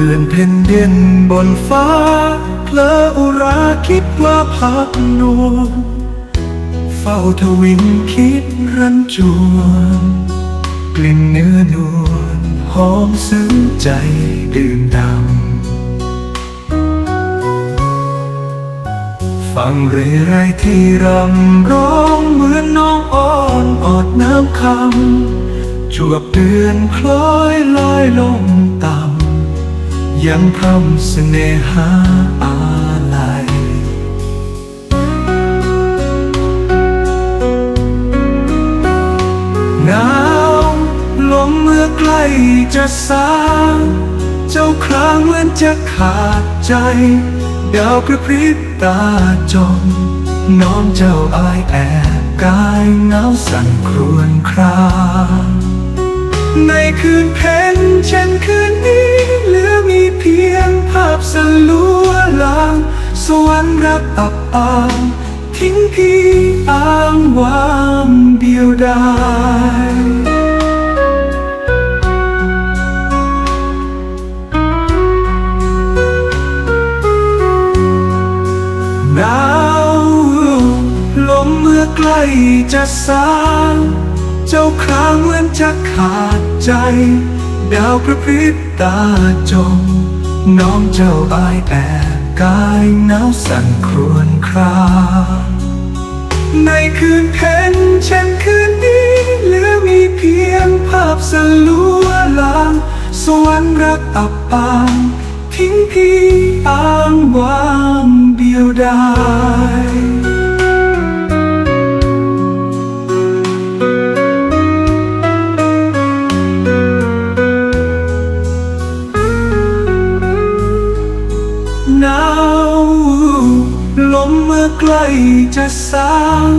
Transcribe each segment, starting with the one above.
เดือนเพ่นเด่นบนฟ้าเพลออุราคิดว่าพักนวลเฝ้าทวินคิดรันจวนกลิ่นเนื้อนวลหอมซึ้งใจดื่มดำฟังเรไรที่รำร้องเหมือนน้องอ้อนออดน้ำคำจวบเดือนพลอยลอยลงต่ำ ยังพร่ำเสน่หาอะไรหนาวลมเมื่อใกล้จะสางเจ้าครางเหมือนจะขาดใจ ดาวกระพริบตาจมน้องเจ้าอายแอบกายหนาวสั่นครวญครางในคืนเพ็ญเช่นคืน สลัวลางสวรรค์รักอับอางทิ้งพี่อ้างว้างเดียวดายหนาวลมเมื่อใกล้จะสางเจ้าครางเหมือนจะขาดใจ ดาวกระพริบตาจม น้องเจ้าอายแอบกายหนาวสั่นครวญครา ในคืนเพ็ญเช่นคืนนี้เหลือมีเพียงภาพสลัวลางสวรรค์รักอับปางทิ้งพี่อ้างวางเดียวดาย ใกล้จะสาง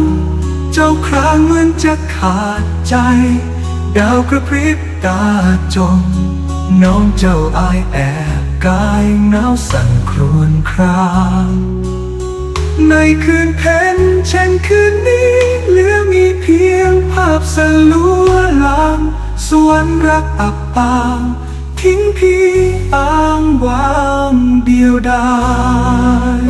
เจ้าครางเหมือนจะขาดใจ ดาวกระพริบตาจม น้องเจ้าอายแอบกายหนาวสั่นครวญครางในคืนเพ็ญเช่นคืนนี้เหลือมีเพียงภาพสลัวลางสวรรค์รักอับปางทิ้งพี่อ้างวางเดียวดาย